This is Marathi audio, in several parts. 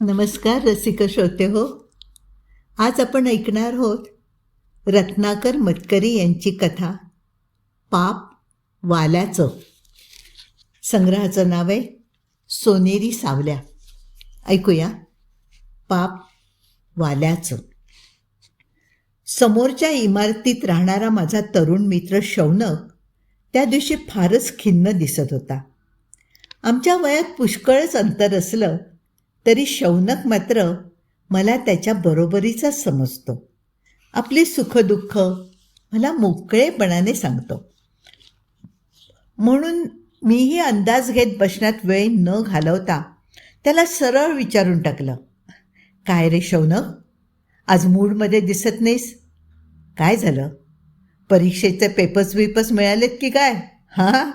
नमस्कार रसिक श्रोते हो. आज आपण ऐकणार आहोत रत्नाकर मतकरी यांची कथा पाप वाल्याचं. संग्रहाचं नाव आहे सोनेरी सावल्या. ऐकूया पाप वाल्याचं. समोरच्या इमारतीत राहणारा माझा तरुण मित्र शौनक त्या दिवशी फारच खिन्न दिसत होता. आमच्या वयात पुष्कळच अंतर असलं तरी शौनक मात्र मला त्याच्या बरोबरीचा समजतो. आपली सुखदुःख मला मोकळेपणाने सांगतो. म्हणून मीही अंदाज घेत बसण्यात वेळ न घालवता त्याला सरळ विचारून टाकलं. काय रे शौनक? आज मूडमध्ये दिसत नाहीस? काय झालं? परीक्षेचे पेपर्स बिपर्स मिळालेत की काय? हां?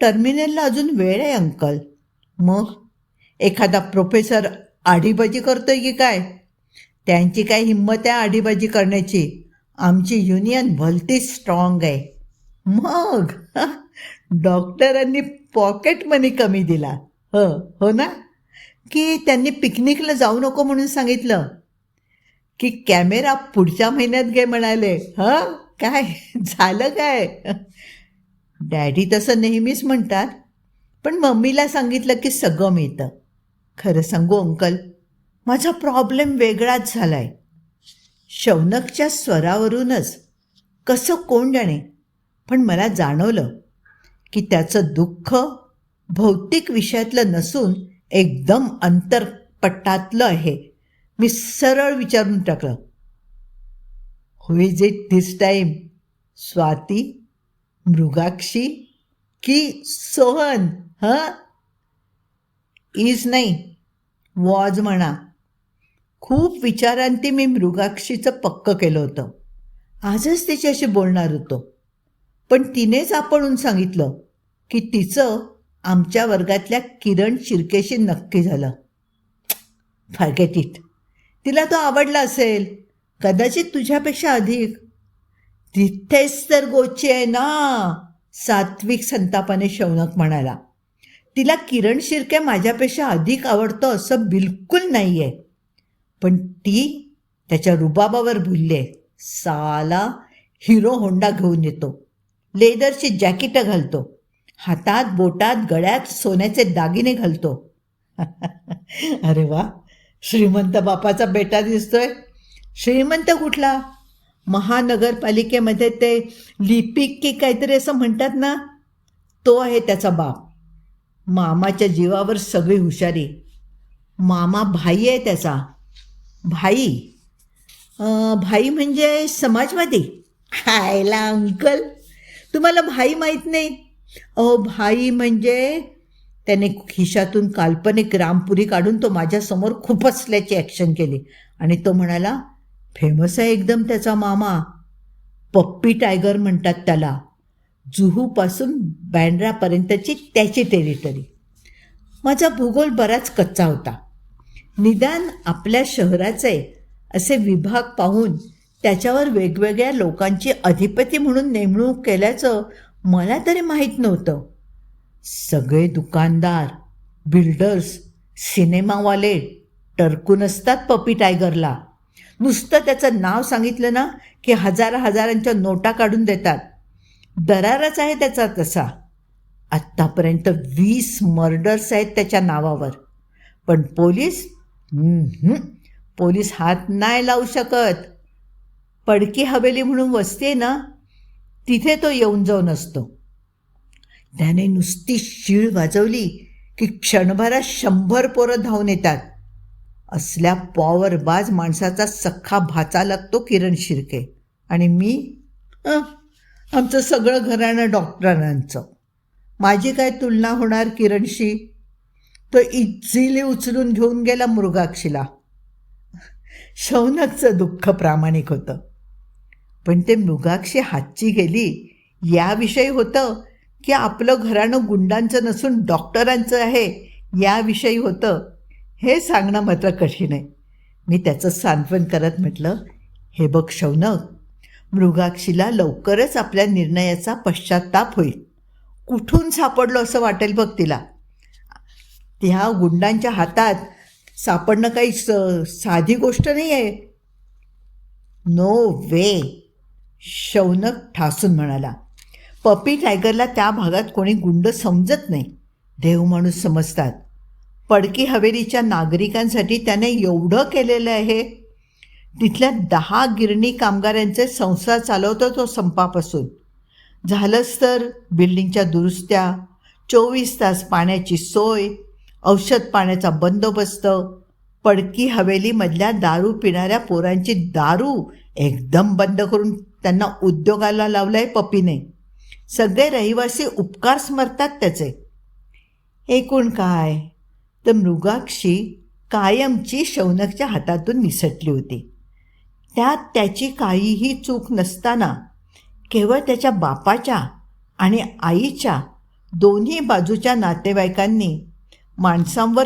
टर्मिनलला अजून वेळ आहे अंकल मग? एखादा प्रोफेसर आढीबाजी करतोय की काय? त्यांची काय हिंमत आहे आढीबाजी करण्याची. आमची युनियन भलतीच स्ट्रॉंग आहे. मग? डॉक्टरांनी पॉकेट मनी कमी दिला. हो हो ना? की त्यांनी पिकनिकला जाऊ नको म्हणून सांगितलं. की कॅमेरा पुढच्या महिन्यात घे म्हणाले. हं? काय? झालं काय? डॅडी तसं नेहमीच म्हणतात. पण मम्मीला सांगितलं की सगळं मिळतं. खरं सांगू अंकल? माझा प्रॉब्लेम वेगळाच झाला आहे शौनकच्या स्वरावरूनच कसं कोण जाणे? पण मला जाणवलं की त्याचं दुःख भौतिक विषयातलं नसून एकदम अंतरपट्टातलं आहे. मी सरळ विचारून टाकलं who is it this time Swati Mrigakshi की सोहन हां? इज नाही. वॉज म्हणा. खूप विचारांती मी मृगाक्षीचं पक्क केलं होतं. आजच तिच्याशी बोलणार होतो. पण तिनेच आपणून सांगितलं की तिचं आमच्या वर्गातल्या किरण शिर्केशी नक्की झालं. फॉरगेट इट तिला तो आवडला असेल. कदाचित तुझ्यापेक्षा अधिक. तिथेच तर गोची आहे ना. सात्विक संतापाने शौनक म्हणाला. तिला किरण शिर्के माझ्यापेक्षा अधिक आवडतं असं बिलकुल नाही आहे पण ती त्याच्या रुबाबावर भुलले. साला हिरो होंडा घेऊन येतो. लेदरची जॅकेटं घालतो. हातात बोटात गळ्यात सोन्याचे दागिने घालतो. अरे वा श्रीमंत बापाचा बेटा दिसतोय. श्रीमंत कुठला? महानगरपालिकेमध्ये ते लिपिक की काहीतरी असं म्हणतात ना? तो आहे त्याचा बाप. मामाच्या जीवावर सगळी हुशारी. मामा भाई आहे त्याचा. भाई. भाई म्हणजे समाजवादी. हायला अंकल. तुम्हाला भाई माहीत नाही? अहो भाई म्हणजे त्याने खिशातून काल्पनिक रामपुरी काढून तो माझ्यासमोर खुपसल्याची ॲक्शन केली. आणि तो म्हणाला फेमस आहे एकदम त्याचा मामा. पप्पी टायगर म्हणतात त्याला. जुहूपासून बँड्रापर्यंतची त्याची टेरिटरी माझा भूगोल बराच कच्चा होता. निदान आपल्या शहराचे असे विभाग पाहून त्याच्यावर वेगवेगळ्या लोकांची अधिपती म्हणून नेमणूक केल्याचं मला तरी माहीत नव्हतं. सगळे दुकानदार बिल्डर्स सिनेमावाले टरकून असतात पपी टायगरला. नुसतं त्याचं नाव सांगितलं ना की हजारा हजारांच्या नोटा काढून देतात. दरारच आहे त्याचा तसा. आत्तापर्यंत वीस मर्डर्स आहेत त्याच्या नावावर. पण पोलीस पोलीस हात नाही लावू शकत. पडकी हवेली म्हणून वसते आहे ना तिथे तो येऊन जाऊन असतो. त्याने नुसती शीळ वाजवली की क्षणभरात शंभर पोरं धावून येतात. असल्या पॉवरबाज माणसाचा सख्खा भाचा लागतो किरण शिर्के. आणि मी आमचं सगळं घराणं डॉक्टरांचं. माझी काय तुलना होणार किरणशी? तो इझिली उचलून घेऊन गेला मृगाक्षीला. शौनकचं दुःख प्रामाणिक होतं. पण ते मृगाक्षी हातची गेली याविषयी होतं की आपलं घराणं गुंडांचं नसून डॉक्टरांचं आहे याविषयी होतं. हे सांगणं मात्र कठीण आहे. मी त्याचं सांत्वन करत म्हटलं हे बघ शौनक मृगाक्षीला लवकरच आपल्या निर्णयाचा पश्चाताप होईल. कुठून सापडलो असं वाटेल बघ तिला. त्या गुंडांच्या हातात सापडणं काही स साधी गोष्ट नाही आहे नो वे शौनक ठासून म्हणाला. पपी टायगरला त्या भागात कोणी गुंड समजत नाही. देव माणूस समजतात. पडकी हवेलीच्या नागरिकांसाठी त्याने एवढं केलेलं आहे. तिथल्या दहा गिरणी कामगारांचे संसार चालवतो तो संपापासून. झालंच तर बिल्डिंगच्या दुरुस्त्या चोवीस तास पाण्याची सोय औषध पाण्याचा बंदोबस्त पडकी हवेलीमधल्या दारू पिणाऱ्या पोरांची दारू एकदम बंद करून त्यांना उद्योगाला लावलाय पपीने सगळे रहिवासी उपकार स्मरतात त्याचे. एकूण काय? तर मृगाक्षी कायमची शौनकच्या हातातून निसटली होती. त्यात त्याची काहीही चूक नसताना केवळ त्याच्या बापाच्या आणि आईच्या दोन्ही बाजूच्या नातेवाईकांनी माणसांवर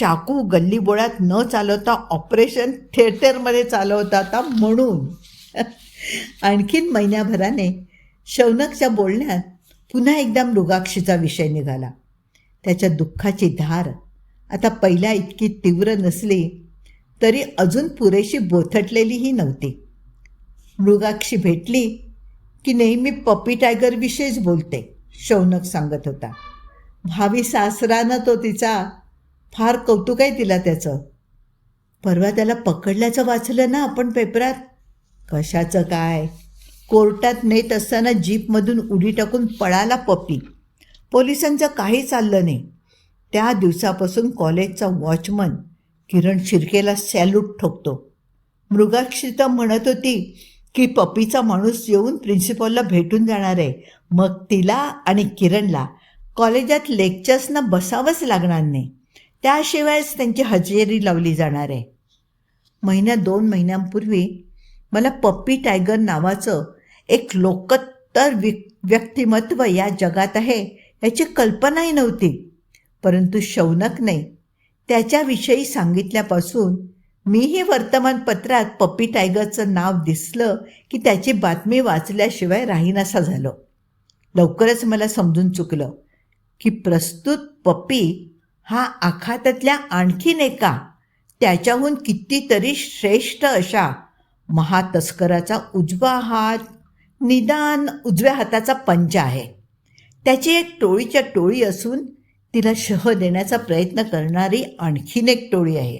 चाकू गल्लीबोळात न चालवता ऑपरेशन थिएटरमध्ये चालवता आता म्हणून. आणखीन महिन्याभराने शौनकच्या बोलण्यात पुन्हा एकदा मृगाक्षीचा विषय निघाला. त्याच्या दुःखाची धार आता पहिल्या इतकी तीव्र नसली तरी अजून पुरेशी बोथटलेलीही नव्हती. मृगाक्षी भेटली की नेहमी पपी टायगरविषयीच बोलते शौनक सांगत होता. भावी सासरानं तो तिचा फार कौतुक आहे तिला त्याचं. परवा त्याला पकडल्याचं वाचलं ना आपण पेपरात? कशाचं काय? कोर्टात नेत असताना जीपमधून उडी टाकून पळाला पपी. पोलिसांचं काही चाललं नाही. त्या दिवसापासून कॉलेजचा वॉचमन किरण शिर्केला सॅल्यूट ठोकतो. मृगाक्षी तर म्हणत होती की पप्पीचा माणूस येऊन प्रिन्सिपॉलला भेटून जाणार आहे. मग तिला आणि किरणला कॉलेजात लेक्चर्सना बसावंच लागणार नाही. त्याशिवायच त्यांची हजेरी लावली जाणार आहे. महिन्या दोन महिन्यांपूर्वी मला पप्पी टायगर नावाचं एक लोकोत्तर वि व्यक्तिमत्व या जगात आहे याची कल्पनाही नव्हती. परंतु शौनकने त्याच्याविषयी सांगितल्यापासून मीही वर्तमानपत्रात पप्पी टायगरचं नाव दिसलं की त्याची बातमी वाचल्याशिवाय राहीनासा झालो. लवकरच मला समजून चुकलं की प्रस्तुत पप्पी हा आखातातल्या आणखीन एका त्याच्याहून कितीतरी श्रेष्ठ अशा महातस्कराचा उजवा हात निदान उजव्या हाताचा पंच आहे. त्याची एक टोळीच्या टोळी असून तिला शह देण्याचा प्रयत्न करणारी आणखीन एक टोळी आहे.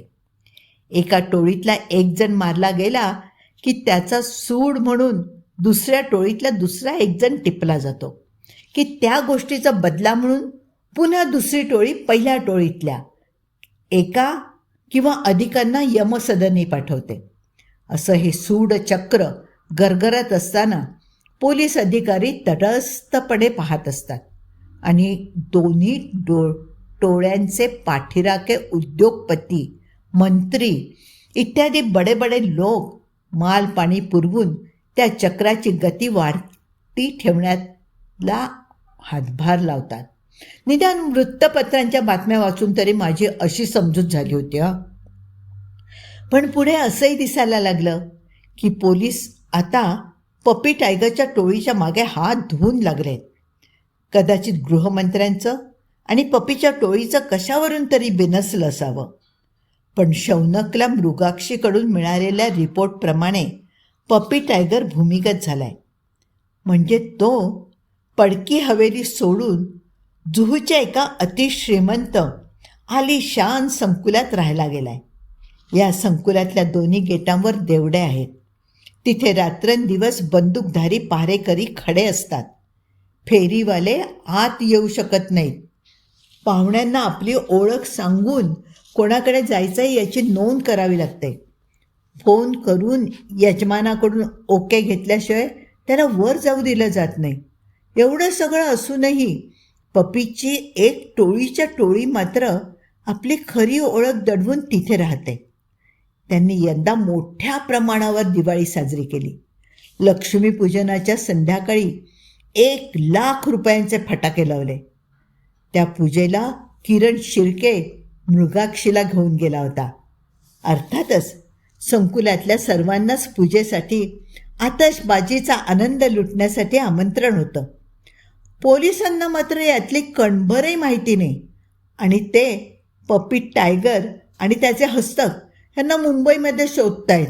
एका टोळीतला एक जण मारला गेला की त्याचा सूड म्हणून दुसऱ्या टोळीतला दुसरा एक जण टिपला जातो. की त्या गोष्टीचा बदला म्हणून पुन्हा दुसरी टोळी पहिल्या टोळीतल्या एका किंवा अधिकांना यमसदनी पाठवते. असं हे सूड चक्र गरगरत असताना पोलीस अधिकारी तटस्थपणे पाहत असतात. आणि दोन्ही डो टोळ्यांचे पाठीराखे उद्योगपती मंत्री इत्यादी बडे बडे लोक माल पाणी पुरवून त्या चक्राची गती वाढती ठेवण्याला हातभार लावतात. निदान वृत्तपत्रांच्या बातम्या वाचून तरी माझी अशी समजूत झाली होती पण पुढे असंही दिसायला लागलं की पोलीस आता पप्पी टायगरच्या टोळीच्या मागे हात धुवून लागलेत. कदाचित गृहमंत्र्यांचं आणि पपीच्या टोळीचं कशावरून तरी बिनसलं असावं. पण शौनकला मृगाक्षीकडून मिळालेल्या रिपोर्टप्रमाणे पपी टायगर भूमिगत झालाय. म्हणजे तो पडकी हवेली सोडून जुहूच्या एका अतिश्रीमंत आलिशान संकुलात राहायला गेलाय. या संकुलातल्या दोन्ही गेटांवर देवडे आहेत. तिथे रात्रंदिवस बंदूकधारी पहारेकरी खडे असतात. फेरीवाले आत येऊ शकत नाहीत पाहुण्यांना आपली ओळख सांगून कोणाकडे जायचं आहे याची नोंद करावी लागते. फोन करून यजमानाकडून ओके घेतल्याशिवाय त्याला वर जाऊ दिलं जात नाही. एवढं सगळं असूनही पपीची एक टोळीच्या टोळी मात्र आपली खरी ओळख दडवून तिथे राहते. त्यांनी यंदा मोठ्या प्रमाणावर दिवाळी साजरी केली. लक्ष्मीपूजनाच्या संध्याकाळी एक लाख रुपयांचे फटाके लावले. त्या पूजेला किरण शिर्के मृगाक्षीला घेऊन गेला होता. अर्थातच संकुलातल्या सर्वांनाच पूजेसाठी आतषबाजीचा आनंद लुटण्यासाठी आमंत्रण होतं. पोलिसांना मात्र यातली कणभरही माहिती नाही. आणि ते पपी टायगर आणि त्याचे हस्तक ह्यांना मुंबईमध्ये शोधतायत.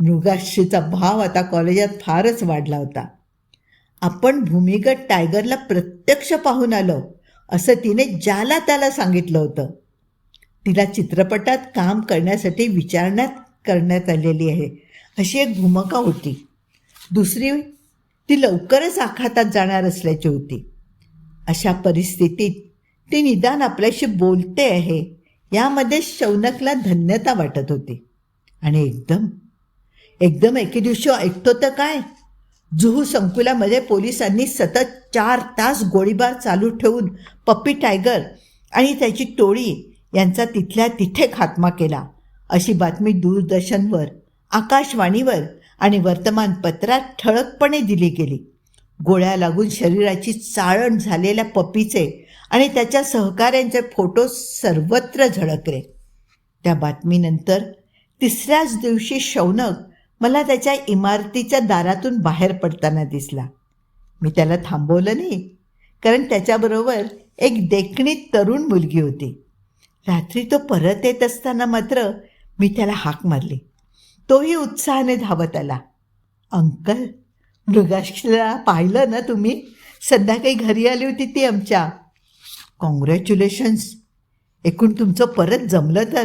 मृगाशीचा भाव आता कॉलेजात फारच वाढला होता. आपण भूमिगत टायगरला प्रत्यक्ष पाहून आलो असं तिने ज्याला त्याला सांगितलं होतं. तिला चित्रपटात काम करण्यासाठी विचारण्यात करण्यात आलेली आहे अशी एक भूमिका होती. दुसरी ती लवकरच आखातात जाणार असल्याची होती. अशा परिस्थितीत ती निदान आपल्याशी बोलते आहे यामध्ये शौनकला धन्यता वाटत होती. आणि एकदम एकदम एके दिवशी ऐकतो तर काय? जुहू संकुलामध्ये पोलिसांनी सतत चार तास गोळीबार चालू ठेवून पप्पी टायगर आणि त्याची टोळी यांचा तिथल्या तिथे खात्मा केला. अशी बातमी दूरदर्शनवर आकाशवाणीवर आणि वर्तमानपत्रात ठळकपणे दिली गेली. गोळ्या लागून शरीराची चाळण झालेल्या पप्पीचे आणि त्याच्या सहकाऱ्यांचे फोटो सर्वत्र झळकले. त्या बातमीनंतर तिसऱ्याच दिवशी शौनक मला त्याच्या इमारतीच्या दारातून बाहेर पडताना दिसला. मी त्याला थांबवलं नाही कारण त्याच्याबरोबर एक देखणी तरुण मुलगी होती. रात्री तो परत येत असताना मात्र मी त्याला हाक मारली. तोही उत्साहाने धावत आला. अंकल मृगाशीला पाहिलं ना तुम्ही? संध्याकाळी घरी आली होती ती आमच्या. कॉंग्रॅच्युलेशन्स एकूण तुमचं परत जमलं तर.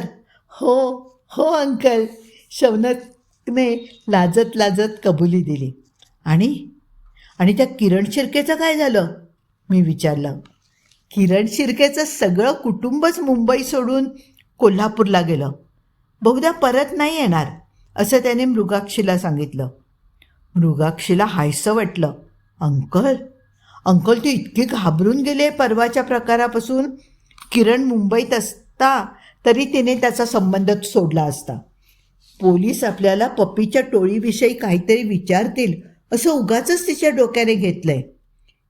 हो हो अंकल. शवनत ने लाजत लाजत कबुली दिली. आणि आणि त्या किरण शिर्केचं काय झालं? मी विचारलं. किरण शिर्केचं सगळं कुटुंबच मुंबई सोडून कोल्हापूरला गेलं. बहुधा परत नाही येणार असं त्याने मृगाक्षीला सांगितलं. मृगाक्षीला हायसं वाटलं. अंकल अंकल ती इतकी घाबरून गेले परवाच्या प्रकारापासून? किरण मुंबईत असता तरी तिने त्याचा संबंध सोडला असता. पोलीस आपल्याला पप्पीच्या टोळीविषयी काहीतरी विचारतील असं उगाच तिच्या डोक्याने घेतलंय.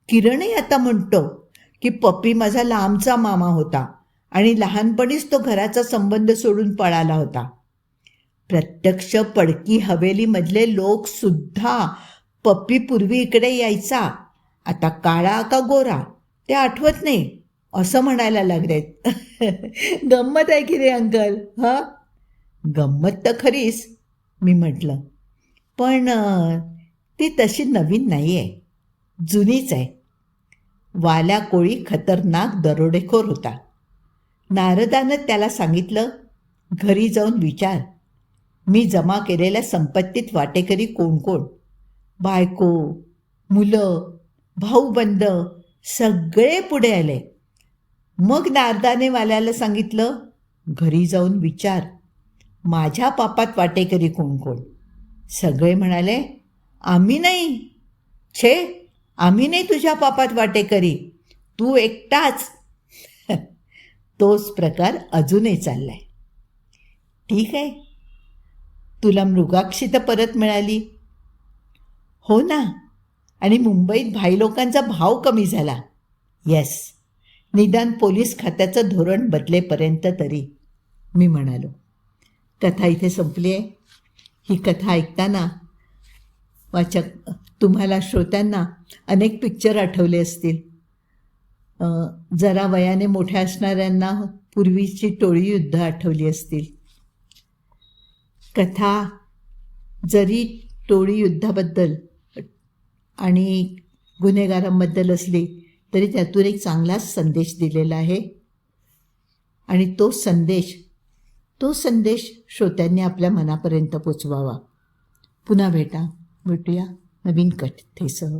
किरणही आता म्हणतो की पप्पी माझा लांबचा मामा होता आणि लहानपणीच तो घराचा संबंध सोडून पळाला होता. प्रत्यक्ष पडकी हवेलीमधले लोक सुद्धा पप्पी पूर्वी इकडे यायचा. आता काळा का गोरा ते आठवत नाही असं म्हणायला लागलेत. गंमत आहे की रे अंकल? हां? गंमत तर खरीच मी म्हटलं. पण ती तशी नवीन नाही आहे जुनीच आहे. वाल्या कोळी खतरनाक दरोडेखोर होता. नारदानं त्याला सांगितलं घरी जाऊन विचार. मी जमा केलेल्या संपत्तीत वाटेकरी कोण कोण? बायको मुलं भाऊबंद सगळे पुढे आले. मग नारदाने वाल्याला सांगितलं घरी जाऊन विचार. माझ्या पापात वाटेकरी कोण कोण? सगळे म्हणाले आम्ही नाही. छे आम्ही नाही तुझ्या पापात वाटेकरी तू एकटाच. तोच प्रकार अजूनही चालला आहे ठीक आहे. तुला मृगाक्षी तर परत मिळाली. हो ना. आणि मुंबईत भाई लोकांचा भाव कमी झाला. येस निदान पोलीस खात्याचं धोरण बदलेपर्यंत तरी. मी म्हणालो. कथा इथे संपली आहे. ही कथा ऐकताना वाचक तुम्हाला श्रोत्यांना अनेक पिक्चर आठवले असतील. जरा वयाने मोठ्या असणाऱ्यांना पूर्वीची टोळी युद्ध आठवली असतील. कथा जरी टोळी युद्धाबद्दल आणि गुन्हेगारांबद्दल असली तरी त्यातून एक चांगलाच संदेश दिलेला आहे. आणि तो संदेश तो संदेश श्रोत्यांनी आपल्या मनापर्यंत पोचवावा. पुन्हा भेटा. भेटूया नवीन कथेसह.